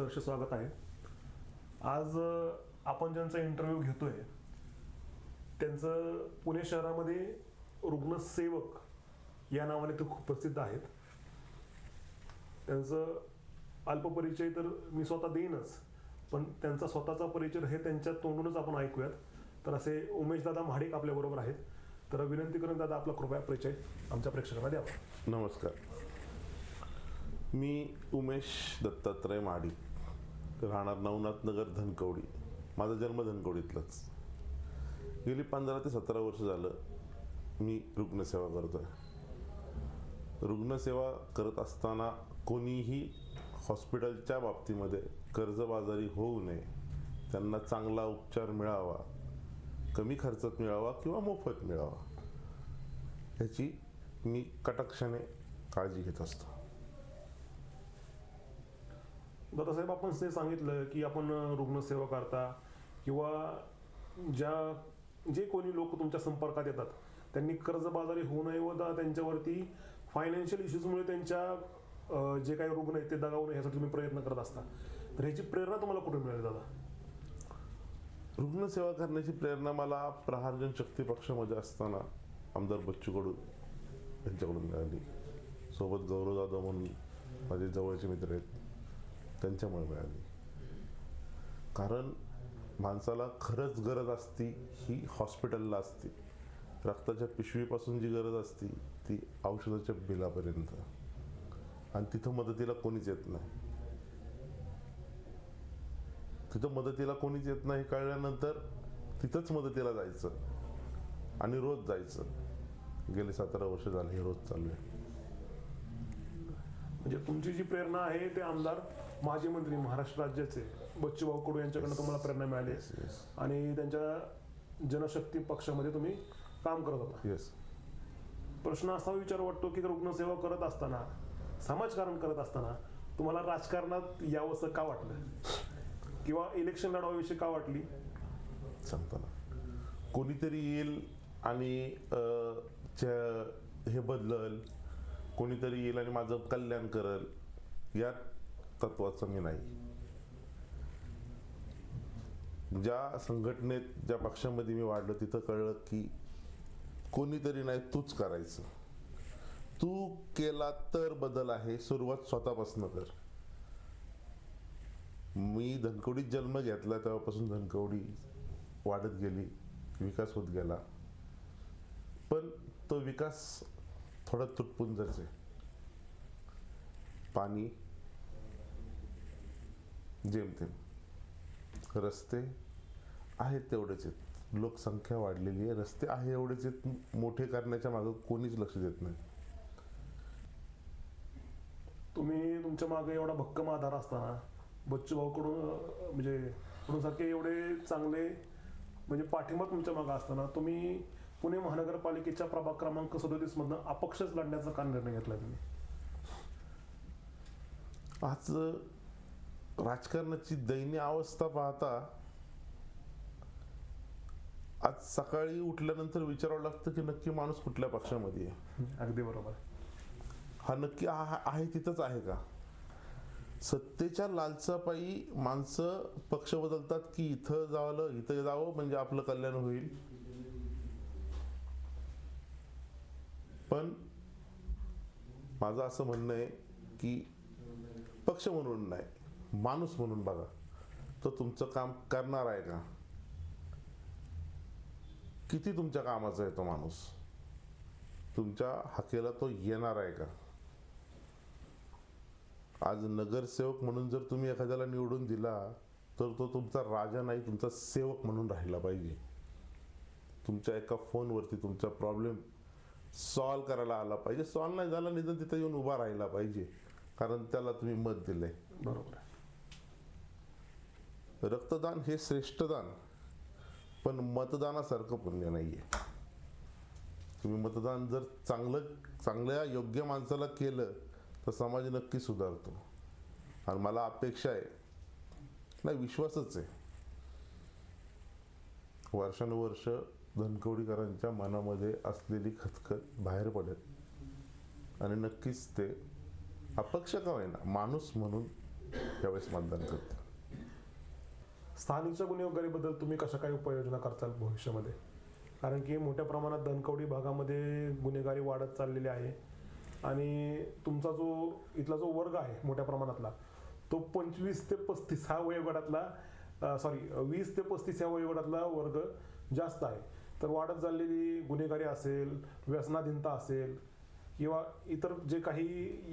सहर्ष स्वागत आहे. आज आपण ज्यांचा इंटरव्ह्यू घेतोय त्यांचं पुणे शहरामध्ये रुग्णसेवक या नावाने ते खूप प्रसिद्ध आहेत. त्यांचं अल्पपरिचय तर मी स्वतः देईनच पण त्यांचा स्वतःचा परिचय हे त्यांच्या तोंडूनच आपण ऐकूयात. तर असे उमेश दादा महाडिक आपल्याबरोबर आहेत. तर विनंती करून दादा आपला कृपया परिचय आमच्या प्रेक्षकांना द्यावा नमस्कार. मी उमेश दत्तात्रय महाडिक. राहणार नवनाथ नगर धनकवडी. माझा जन्म धनकवडीतलाच. गेली पंधरा ते सतरा वर्ष झालं मी रुग्णसेवा करतो आहे रुग्णसेवा करत असताना कोणीही हॉस्पिटलच्या बाबतीमध्ये कर्जबाजारी होऊ नये. त्यांना चांगला उपचार मिळावा कमी खर्चात मिळावा किंवा मोफत मिळावा ह्याची मी कटाक्षाने काळजी घेत असतो. दादासाहेब आपण ते सांगितलं की आपण रुग्णसेवा करता किंवा ज्या जे कोणी लोक तुमच्या संपर्कात येतात त्यांनी कर्जबाजारी होऊ नये व त्यांच्यावरती फायनान्शियल इश्यूजमुळे त्यांच्या जे काही रुग्ण आहेत ते दगावू नये यासाठी तुम्ही प्रयत्न करत असता. तर ह्याची प्रेरणा तुम्हाला कुठून मिळाली दादा? रुग्णसेवा करण्याची प्रेरणा मला प्रहार जनशक्ती पक्षामध्ये असताना आमदार बच्चू कडू यांच्याकडून मिळाली. सोबत गौरव जाधव म्हणून माझे जवळचे मित्र आहेत. त्यांच्यामुळे मिळाली. कारण माणसाला खरंच गरज असती ही हॉस्पिटलला असती. रक्ताच्या पिशवीपासून जी गरज असती ती औषधाच्या बिलापर्यंत. आणि तिथं मदतीला कोणीच येत नाही. तिथं मदतीला कोणीच येत नाही कळल्यानंतर तिथंच मदतीला जायचं. आणि रोज जायचं. गेले सतरा वर्ष झाले हे रोज चालू आहे. म्हणजे तुमची जी प्रेरणा आहे ते आमदार माजी मंत्री महाराष्ट्र राज्याचे बच्चूभाऊ कडू यांच्याकडनं तुम्हाला प्रेरणा मिळाली. आणि त्यांच्या जनशक्ती पक्षामध्ये तुम्ही काम करत होता. येस प्रश्न असा विचार वाटतो की रुग्णसेवा करत असताना समाजकारण करत असताना तुम्हाला राजकारणात यावंसं का वाटलं? किंवा इलेक्शन लढवाविषयी का वाटली? सांगतो ना कोणीतरी येईल आणि हे बदलल कोणीतरी येईल आणि माझं कल्याण करल या तत्वाचं मी नाही. ज्या संघटनेत ज्या पक्षामध्ये मी वाढलो तिथं कळलं की कोणीतरी नाही तूच करायचं. तू केला तर बदल आहे सुरुवात स्वतःपासून कर. मी धनकवडीत जन्म घेतला तेव्हापासून धनकवडी वाढत गेली विकास होत गेला. पण तो विकास थोडा तुटपुंजाच आहे. पाणी जेमतेम. रस्ते आहेत तेवढेच आहेत. लोकसंख्या वाढलेली आहे. रस्ते आहे एवढेच आहेत. मोठे करण्याच्या मागं कोणीच लक्ष देत नाही. तुम्ही तुमच्या मागे एवढा भक्कम आधार असताना बच्चूभाऊ कडून अं, म्हणजे सारखे एवढे चांगले म्हणजे पाठिंबा तुमच्या मागे असताना तुम्ही पुणे महानगरपालिकेच्या प्रभाग क्रमांक सदोतीस मधनं अपक्षच लढण्याचा का निर्णय घेतला तुम्ही? आज राजकारणाची दयनीय अवस्था पाहता आज सकाळी उठल्यानंतर विचारावं लागतं की नक्की माणूस कुठल्या पक्षामध्ये आहे? अगदी बरोबर. हा नक्की आहे तिथंच आहे का? सत्तेच्या लालसापायी माणसं पक्ष बदलतात की इथं जावं इथं जावं म्हणजे आपलं कल्याण होईल? पण माझं असं म्हणणं आहे की पक्ष म्हणून नाही. माणूस म्हणून बघा. तो तुमचं काम करणार आहे का? किती तुमच्या कामाचा आहे तो माणूस? तुमच्या हाकेला तो येणार आहे का? आज नगरसेवक म्हणून जर तुम्ही एखाद्याला निवडून दिला तर तो तुमचा राजा नाही तुमचा सेवक म्हणून राहिला पाहिजे. तुमच्या एका फोनवरती तुमचा प्रॉब्लेम सॉल्व करायला आला पाहिजे. सॉल्व नाही झाला निदान तिथे येऊन उभा राहिला पाहिजे. कारण त्याला तुम्ही मत दिलंय. बरोबर आहे. रक्तदान हे श्रेष्ठदान पण मतदानासारखं पुण्य नाहीये. तुम्ही मतदान जर चांगलं चांगल्या योग्य माणसाला केलं तर समाज नक्की सुधारतो. आणि मला अपेक्षा आहे नाही विश्वासच आहे. वर्षानुवर्ष धनकवडीकरांच्या मनामध्ये असलेली खतखत बाहेर पडेल आणि नक्कीच ते अपक्ष का होईना माणूस म्हणून यावेळेस मतदान करते स्थानिकच्या गुन्हेगारीबद्दल तुम्ही कशा काही उपाययोजना करताल भविष्यामध्ये? कारण की मोठ्या प्रमाणात दणकवडी भागामध्ये गुन्हेगारी वाढत चाललेली आहे. आणि तुमचा जो इथला जो वर्ग आहे मोठ्या प्रमाणातला तो पंचवीस ते पस्तीस हा वयोगटातला सॉरी वीस ते पस्तीस ह्या वयोगटातला वर्ग जास्त आहे. तर वाढत चाललेली गुन्हेगारी असेल व्यसनाधीनता असेल किंवा इतर जे काही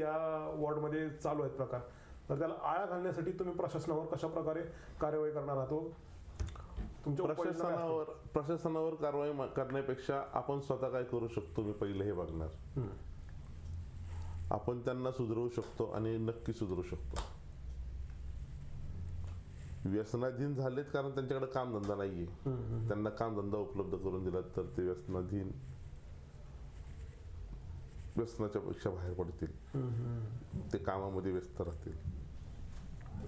या वॉर्डमध्ये चालू आहेत प्रकार तर त्याला आळा घालण्यासाठी तुम्ही प्रशासनावर कशा प्रकारे कार्यवाही करणार आहात? प्रशासनावर प्रशासनावर कारवाई करण्यापेक्षा आपण स्वतः काय करू शकतो मी पहिले हे बघणार. आपण त्यांना सुधरवू शकतो आणि नक्की सुधरू शकतो व्यसनाधीन झालेत कारण त्यांच्याकडे कामधंदा नाहीये. त्यांना कामधंदा उपलब्ध करून दिला तर ते व्यसनाधीन व्यसनाच्या पेक्षा बाहेर पडतील. ते कामामध्ये व्यस्त राहतील.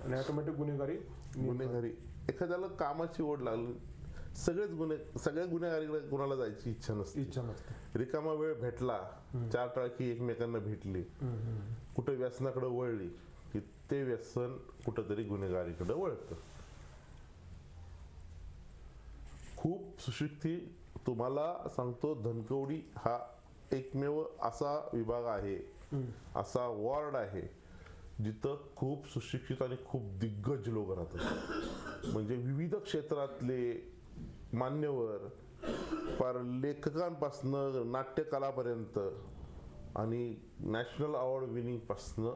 आणि ऑटोमॅटिक गुन्हेगारी गुन्हेगारी. एखाद्याला कामाची ओढ लागली सगळेच गुन्हे सगळ्या गुन्हेगारीकडे कुणाला जायची इच्छा नसते. इच्छा नसते. रिकामा वेळ भेटला चार टाळकी एकमेकांना भेटली. कुठे व्यसनाकडे वळली की ते व्यसन कुठंतरी गुन्हेगारीकडे वळतं. खूप सुशिक्षित तुम्हाला सांगतो धनकवडी हा एकमेव असा विभाग आहे. असा वॉर्ड आहे जिथं खूप सुशिक्षित आणि खूप दिग्गज लोक राहतात. म्हणजे विविध क्षेत्रातले मान्यवर पार लेखकांपासनं नाट्यकलापर्यंत आणि नॅशनल अवॉर्ड विनिंग पासनं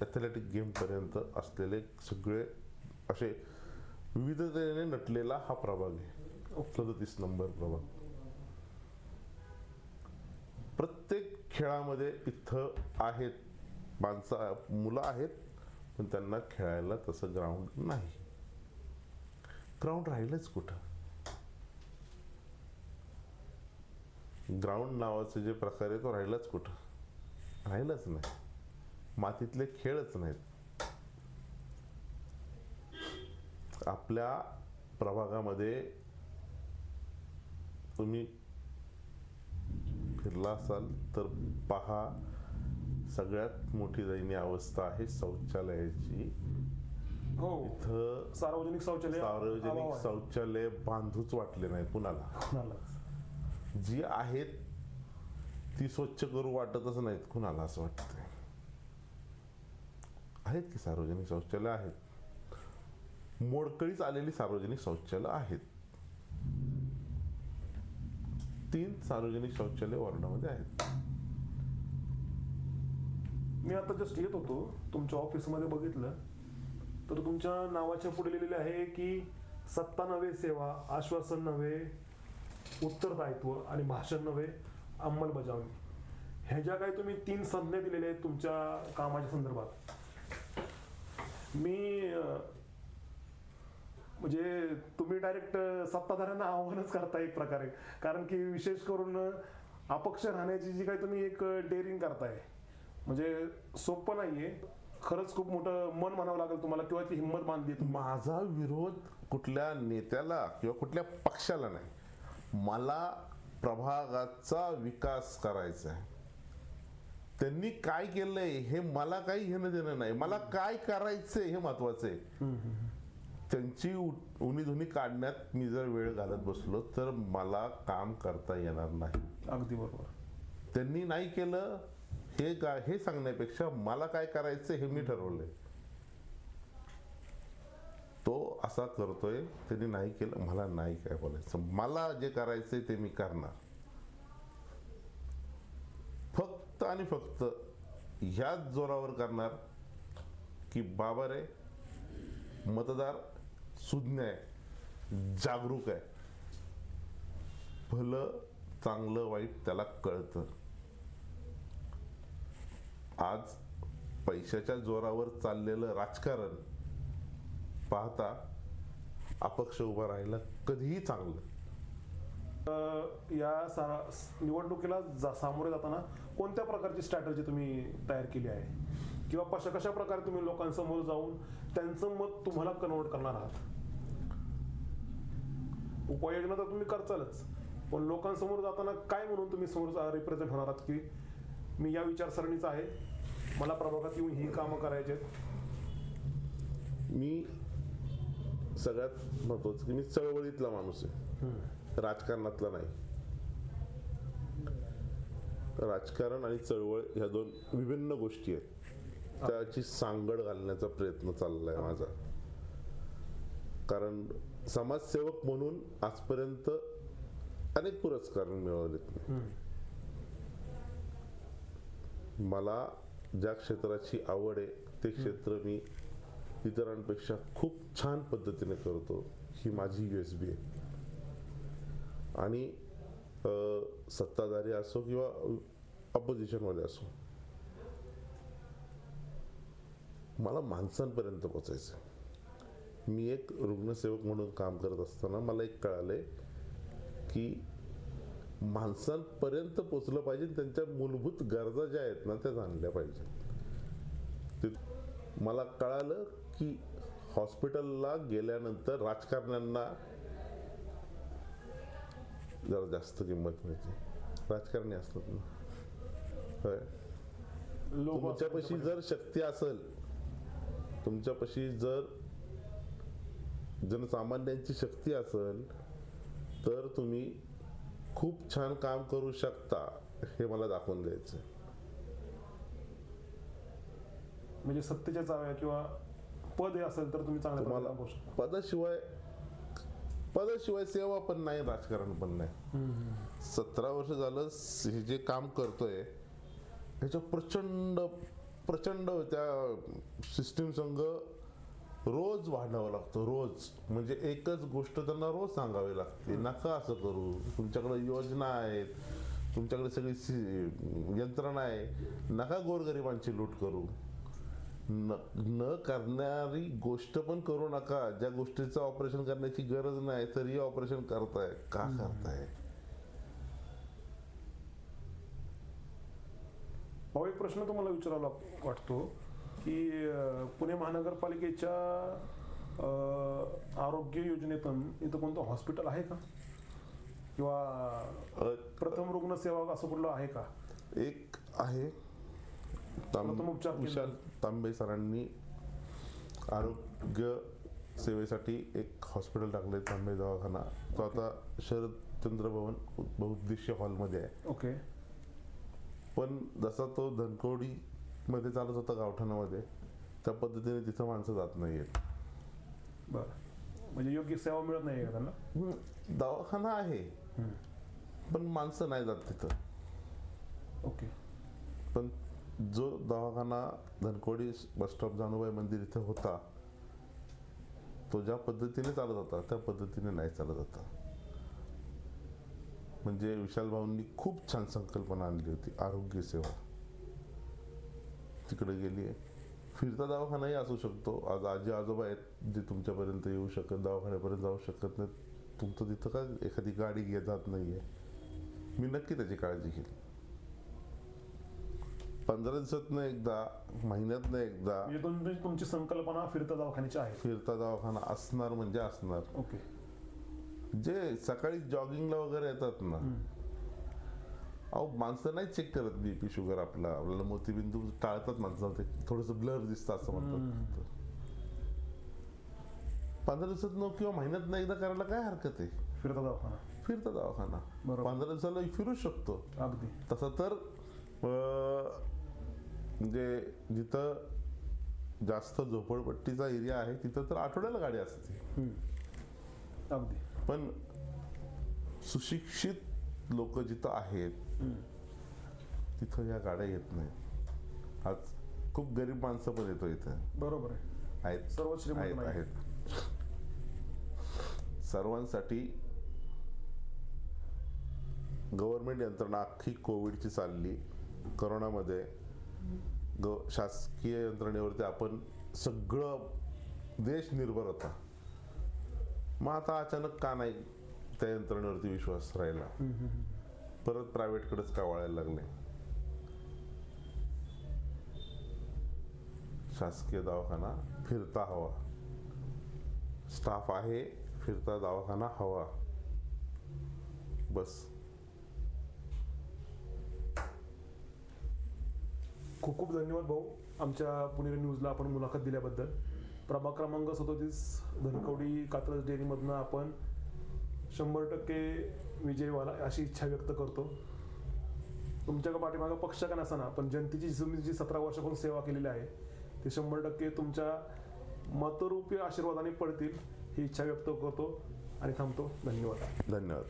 ॲथलेटिक गेमपर्यंत असलेले सगळे असे विविधतेने नटलेला हा प्रभाग आहे. सदतीस नंबर प्रभाग. प्रत्येक खेळामध्ये इथं आहेत माणसं मुलं आहेत पण त्यांना खेळायला तसं ग्राउंड नाही. ग्राउंड राहिलंच कुठं? ग्राउंड नावाचे जे प्रकार आहे तो राहिलाच कुठं? राहिलंच नाही. मातीतले खेळच नाहीत. आपल्या प्रभागामध्ये तुम्ही फिरला असाल तर पहा सगळ्यात मोठी दयनीय अवस्था आहे शौचालयाची. हो. इथं सार्वजनिक शौचालय सार्वजनिक. शौचालय बांधूच वाटले नाही कुणाला. जी आहेत ती स्वच्छ करू वाटतच नाहीत कुणाला असं वाटतंय. आहेत की सार्वजनिक शौचालय आहेत? मोडकळीच आलेली सार्वजनिक शौचालय आहेत. तीन सार्वजनिक शौचालय वॉर्डामध्ये आहेत. मी आता जस्ट येत होतो तुमच्या ऑफिसमध्ये बघितलं. तर तुमच्या नावाच्या पुढे लिहिलेले आहे की सत्ता नव्हे सेवा आश्वासन नव्हे उत्तरदायित्व आणि भाषण नव्हे अंमलबजावणी. ह्या ज्या काही तुम्ही तीन संज्ञा दिलेल्या आहेत तुमच्या कामाच्या संदर्भात. मी म्हणजे तुम्ही डायरेक्ट सत्ताधाऱ्यांना आव्हानच करता एक प्रकारे. कारण की विशेष करून अपक्ष राहण्याची जी काही तुम्ही एक डेअरिंग करताय म्हणजे सोपं नाहीये. खरंच खूप मोठं मन म्हणावं लागेल तुम्हाला किंवा ती हिंमत बांधली माझा विरोध कुठल्या नेत्याला किंवा कुठल्या पक्षाला नाही. मला प्रभागाचा विकास करायचा आहे. त्यांनी काय केलंय हे मला काही घेणं देणं नाही. मला काय करायचंय हे महत्वाचं आहे. त्यांची उणीधुनी काढण्यात मी जर वेळ घालत बसलो तर मला काम करता येणार नाही. अगदी बरोबर. त्यांनी नाही केलं हे का हे सांगण्यापेक्षा मला काय करायचं हे मी ठरवलंय. तो असा करतोय त्यांनी नाही केलं मला नाही काय बोलायचं. मला जे करायचंय ते मी करणार. फक्त आणि फक्त ह्याच जोरावर करणार की बाबा रे मतदार सुज्ञ आहे. जागरूक आहे. भलं चांगलं वाईट त्याला कळतं. आज पैशाच्या जोरावर चाललेलं राजकारण पाहता अपक्ष उभा राहिलं कधीही चांगलं. या सा- निवडणुकीला जा- सामोरे जाताना कोणत्या प्रकारची स्ट्रॅटजी तुम्ही तयार केली आहे? किंवा कशा कशा प्रकारे तुम्ही लोकांसमोर जाऊन त्यांचं मत तुम्हाला कन्वर्ट करणार आहात? उपाययोजना तर तुम्ही करचालच पण लोकांसमोर जाताना काय म्हणून तुम्ही समोर रिप्रेझेंट होणार आहात की मी या विचारसरणीचा आहे? मला प्रभागात येऊन ही कामं करायची मी सगळ्यात महत्वाचं की मी चळवळीतला माणूस आहे. राजकारणातला नाही. राजकारण आणि चळवळ ह्या दोन विभिन्न गोष्टी आहेत. त्याची सांगड घालण्याचा प्रयत्न चाललाय माझा. कारण समाजसेवक म्हणून आजपर्यंत अनेक पुरस्कार मिळवलेत. मला ज्या क्षेत्राची आवड आहे ते क्षेत्र मी इतरांपेक्षा खूप छान पद्धतीने करतो ही माझी यू एस बी आहे. आणि सत्ताधारी असो किंवा ऑपोजिशनमध्ये असो मला माणसांपर्यंत पोचायचं मी एक रुग्णसेवक म्हणून काम करत असताना मला एक कळालंय की माणसांपर्यंत पोचलं पाहिजे त्यांच्या मूलभूत गरजा ज्या आहेत ना त्या जाणल्या पाहिजेत. ते मला कळालं की हॉस्पिटलला गेल्यानंतर राजकारण्यांना जरा जास्त किंमत मिळते. राजकारणी असतात ना. होय? तुमच्यापाशी जर शक्ती असेल तुमच्यापाशी जर जनसामान्यांची शक्ती असेल तर तुम्ही खूप छान काम करू शकता हे मला दाखवून द्यायचं म्हणजे सत्तेच्या चाव्या किंवा पद हे असेल तर तुम्ही चांगल्या तुम्हाला पदाशिवाय पदाशिवाय सेवा पण नाही राजकारण पण नाही. सतरा वर्ष झालं हे जे काम करतोय ह्याच्या प्रचंड प्रचंड त्या सिस्टीम संघ रोज वाढावं लागतं रोज. म्हणजे एकच गोष्ट त्यांना रोज सांगावी लागते. नका असं करू. तुमच्याकडे योजना आहेत. तुमच्याकडे सगळी सी- यंत्रणा आहे. नका गोरगरिबांची लूट करू. न न करणारी गोष्ट पण करू नका. ज्या गोष्टीचं ऑपरेशन करण्याची गरज नाही तरी ऑपरेशन करताय. का करताय? भाऊ एक प्रश्न तुम्हाला विचारावा वाटतो की पुणे महानगरपालिकेच्या आरोग्य योजनेतून इथं कोणतं हॉस्पिटल आहे का? किंवा प्रथम रुग्ण सेवा असं कुठलं आहे का? एक आहे. विशाल तांबे सरांनी आरोग्य सेवेसाठी एक हॉस्पिटल टाकलंय तांबे दवाखाना. तो आता शरदचंद्र भवन बहुउद्देशीय हॉलमध्ये आहे. ओके. पण जसा तो धनकवडी मध्ये चालत होता गावठाणामध्ये त्या पद्धतीने तिथं माणसं जात नाहीयेत. बरं. म्हणजे योग्य सेवा मिळत नाही का त्यांना? दवाखाना आहे पण माणसं नाही जात तिथं. ओके. पण जो दवाखाना धनकोडी बस स्टॉप जानूबाई मंदिर इथे होता तो ज्या पद्धतीने चालत होता त्या पद्धतीने नाही चालत होता. म्हणजे विशाल भाऊंनी खूप छान संकल्पना आणली होती आरोग्य सेवा. तिकडे गेली आहे. फिरता दवाखानाही असू शकतो. आज आजी आजोबा आहेत जे तुमच्यापर्यंत येऊ शकत दवाखान्यापर्यंत जाऊ शकत नाहीत. तुमचं तिथं का एखादी गाडी घे जात नाहीये. मी नक्की त्याची काळजी घेईल. पंधरा दिवसातनं एकदा महिन्यातनं एकदा. म्हणजे तुमची तुमची संकल्पना फिरता दवाखान्याची आहे. फिरता दवाखाना असणार म्हणजे असणार. ओके. जे सकाळी जॉगिंगला वगैरे येतात ना अहो माणसं नाही चेक करत बीपी शुगर आपला. आपल्याला मोतीबिंदू टाळतात माणसं ते थोडस ब्लर दिसतं असं म्हणतात. पंधरा दिवसात किंवा महिन्यात एकदा करायला काय हरकत आहे? फिरता दवाखाना. फिरता दवाखाना. पंधरा दिवसाला फिरू शकतो. अगदी. तसं तर म्हणजे जिथं जास्त झोपडपट्टीचा एरिया आहे तिथं तर आठवड्याला गाडी असते. अगदी. पण सुशिक्षित लोक जिथं आहेत तिथं या गाड्या येत नाहीत. आज खूप गरीब माणसं पण येतो इथं. बरोबर आहे. आहेत. सर्व श्रीमंत आहेत नाही. आहेत. सर्वांसाठी गव्हर्नमेंट यंत्रणा अख्खी कोविडची चालली. करोनामध्ये ग शासकीय यंत्रणेवरती आपण सगळं देश निर्भर होता. मग आता अचानक का नाही त्या यंत्रणेवरती विश्वास राहिला? परत प्रायव्हेटकडेच का वळायला लागले? शासकीय दवाखाना फिरता हवा. स्टाफ आहे फिरता दवाखाना हवा. बस. खूप खूप धन्यवाद भाऊ. आमच्या पुणेरी न्यूजला आपण मुलाखत दिल्याबद्दल. प्रभाग क्रमांक सदोतीस धनकवडी कात्रज डेअरीमधनं आपण शंभर टक्के विजय व्हायला अशी इच्छा व्यक्त करतो. तुमच्या पाठीमागं पक्ष का नसताना पण जनतेची तुम्ही जी सतरा वर्षापासून सेवा केलेली आहे ते शंभर टक्के तुमच्या मतरूपी आशीर्वादाने पडतील ही इच्छा व्यक्त करतो आणि थांबतो. धन्यवाद. धन्यवाद.